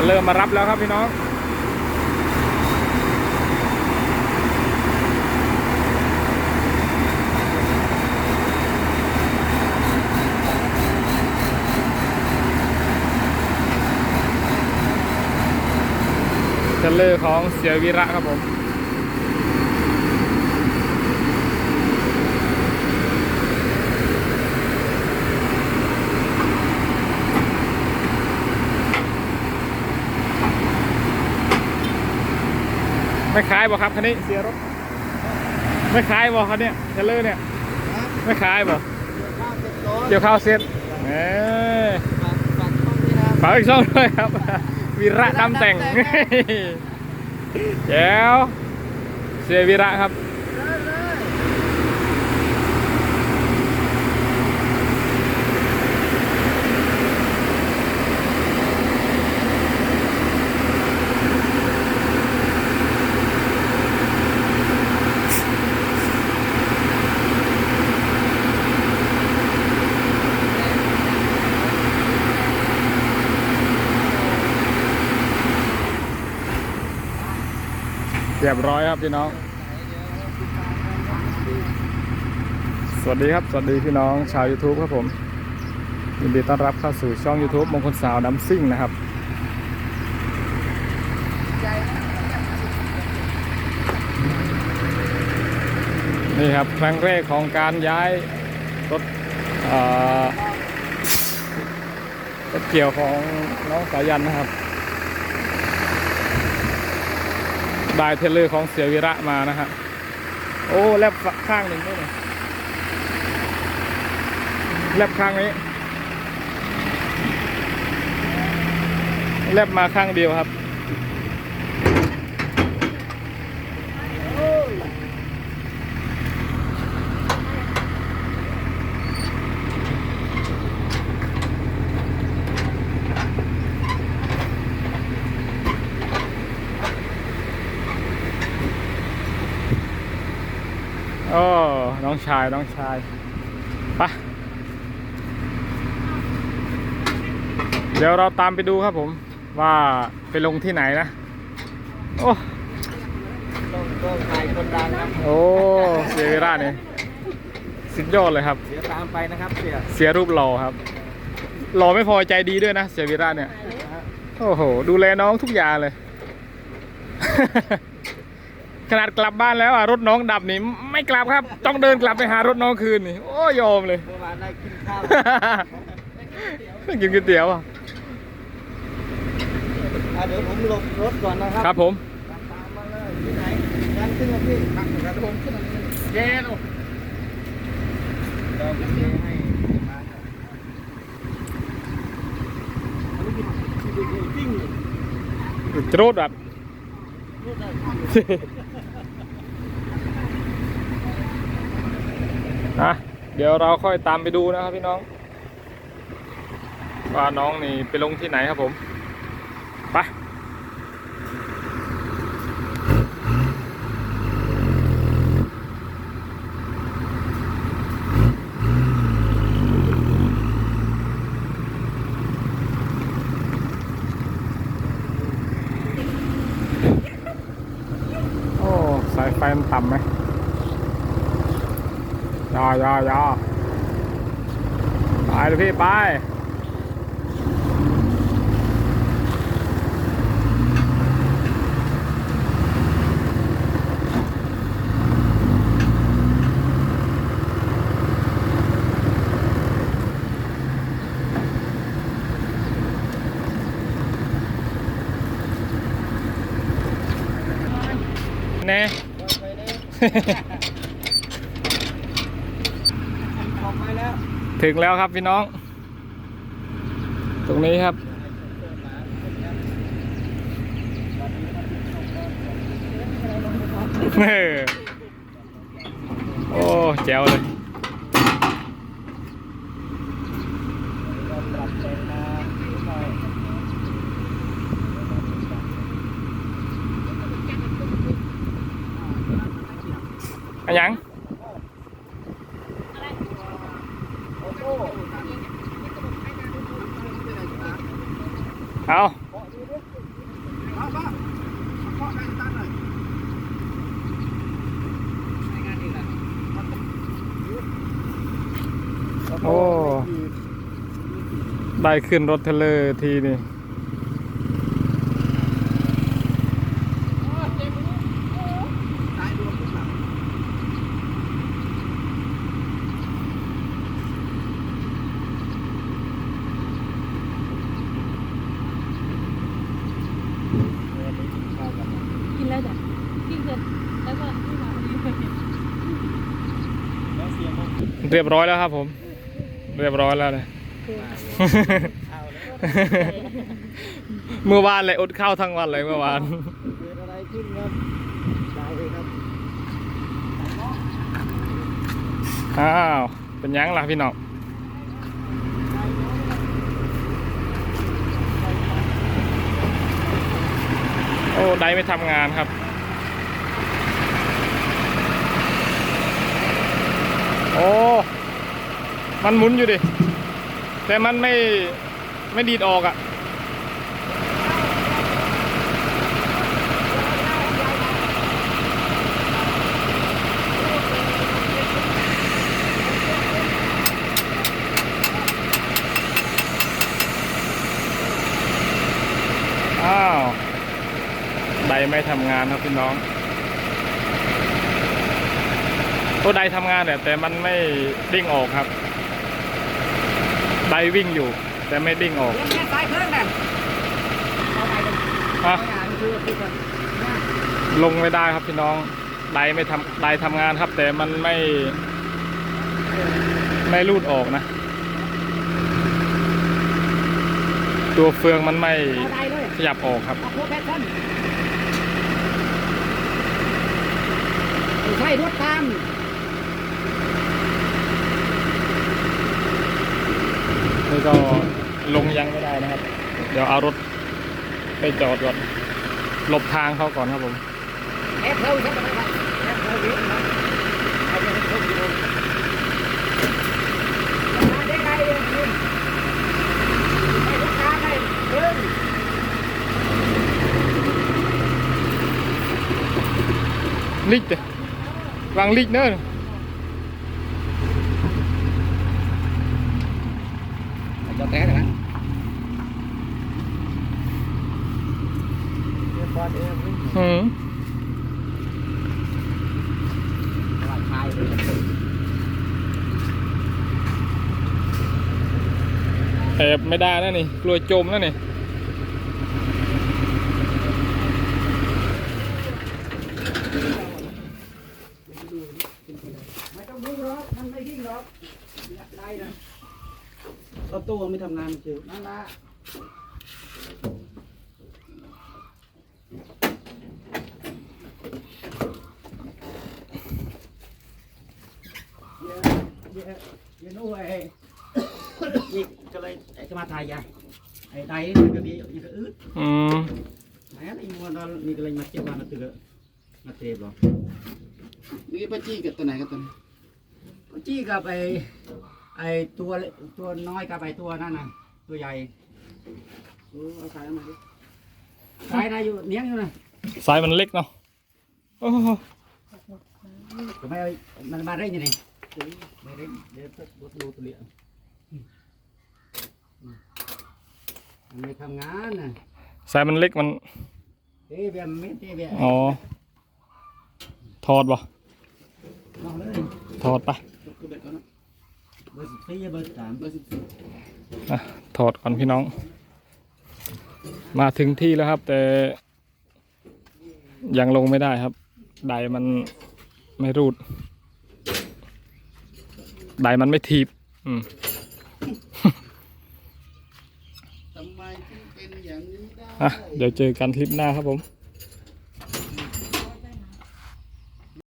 ะเริ่มมารับแล้วครับพี่น้องเทรลเลอร์ของเสียวิระครับผม ไม่ขายบ่ครับคันนี้เสียรถไม่ขายบ่คันเนี้ยเทรลเลอร์เนี่ยไม่ขายบ่เกี่ยวข้าวเสร็จเอ้ยฝากอีกช่องด้วยครับ วีระดำแต่งแจ๋วเสียวีระครับ เรียบร้อยครับพี่น้อง สวัสดีครับ สวัสดีพี่น้องชาว YouTube ครับผมยินดีต้อนรับเข้าสู่ช่อง YouTube มงคลสาวน้ำซิ่งนะครับนี่ครับครั้งแรกของการย้ายรถเอ่อรถเกี่ยวของน้องสายันนะครับ ได้เทเลอร์ของเสียวิระมานะฮะโอ้แลบข้างหนึ่งด้วยนี่แลบข้างนี้แลบมาข้างเดียวครับ โอ้น้องชายน้องชายไปะเดี๋ยวเราตามไปดูครับผม ว่าไปลงที่ไหนนะ โอ้ต้องต้องถ่ายคนดังครับโอ้เสียเวลาเนี่ยสุดยอดเลยครับ เดี๋ยวตามไปนะครับเสียเสียรูปหล่อครับหล่อไม่พอใจดีด้วยนะ เสียวีระเนี่ย โอ้โห ดูแลน้องทุกอย่างเลย ขนาดกลับบ้านแล้วอะรถน้องดับนี่ไม่กลับครับ ต้องเดินกลับไปหารถน้องคืนนี่โอ้ยอมเลยเมื่อวานได้กินข้าวกินก๋วยเตี๋ยวอะอะเดี๋ยวผมหลบรถก่อนนะครับครับผมตามมาเลยที่ไหนยันขึ้นมาพี่ขับกระโดดขึ้นมาเลยเย้ลูกเราจะเทให้มาครับอันนี้คือคือคือปิ้งเลยจะรูดแบบ นะเดี๋ยวเราค่อยตามไปดูนะครับพี่น้อง ว่าน้องนี่ไปลงที่ไหนครับผม ไป โอ้ สาย ไฟมันต่ำไหมยอยอยอไปเลยพี่ ไปแน่ย ออกไปแล้วถึงแล้วครับพี่น้อง ตรงนี้ครับเออโอ้แจ๋วเลย อะยังเอาโอ้ ได้ขึ้นรถเทเลอร์ทีนี่ เรียบร้อยแล้วครับผม เรียบร้อยแล้วเลยเมื่อวานเลยอดข้าวทั้งวันเลยเมื่อวานเกิดอะไรขึ้นครับตายเลยครับอ้าวเป็นยังล่ะพี่น้องโอ้ไดไม่ทำงานครับ อ้มันหมุนอยู่ดิ แต่มันไม่ไม่ดีดออกอะ่ะ อ้าวไดไม่ทำงานครับพี่น้อง ตัวไดทำงานเนี่ยแต่มันไม่ดิ้งออกครับ ไดวิ่งอยู่ แต่ไม่ดิ้งออกเล่นแค่สายเพิ่มแบบเอาไปเลยอะไม่อ่านคือคือแบบลงไม่ได้ครับพี่น้อง ไดไม่ทำไดทำงานครับ แต่มันไม่ ไม่รูดออกนะ ตัวเฟืองมันไม่เอาได้เลยขยับออกครับเอาโค้ดแพทชั่นใช่รถตาม นี่ก็ลงยังไม่ได้นะครับ เดี๋ยวเอารถไปจอดก่อนหลบทางเขาก่อนครับผมแอปเปิลใช่ไหมครับแอปเปิลวิ่งนะเอาไปให้ครบอยู่มาได้เลยคุณให้ลูกค้าได้เพิ่มลิกเด้วางลิกเนอะ จอดแต้เลยนะ เรียนบอลเองวิ่งอืมตลาดชายเลยแอบไม่ได้นะนี่กลัวจมนะนี่ไม่ต้องดูหรอกมันไม่ดิ้นหรอกได้นะรถตู้ไม่ทำงานเฉยนั่นละเดี๋ยวเดี๋ยวเดี๋ยวนู้นไอ้นี่ก็เลยจะมาถ่ายยาไอ้ใดมันก็ดีอีกก็อึด อืม ไหนอะไรมัวตอนนี่ก็เลยมาเจ็บมาตื่นมาเจ็บหรอนี่ป้าจี้กับตัวไหนกับตัวไหนจี้กับไอ้ไอ้ตัวเล็กตัวน้อยกับไอ้ตัวนั่นน่ะ ตัวใหญ่โอ้เอาสายมาดิสายนายอยู่เนี้ยงอยู่นะสายมันเล็กเนาะโอ้โหทำไมเอามันมาได้ยังไง ไม่ได้เดี๋ยวรถรูตัวเลี้ยมไม่ทำงานนะสายมันเล็กมันเอ้ยแบบไม่เต้แบบอ๋อถอดบ่นอกเลยถอดไปเบอนนะเบอร์สิบสี่เบอร์สามเบอร์สิบสี่อะถอดก่อนพี่น้อง มาถึงที่แล้วครับ แต่ ยังลงไม่ได้ครับ ไดมันไม่รูด ไดมันไม่ถีบอืมทำไมถึงเป็นอย่างนี้ได้อะเดี๋ยวเจอกันคลิปหน้าครับผม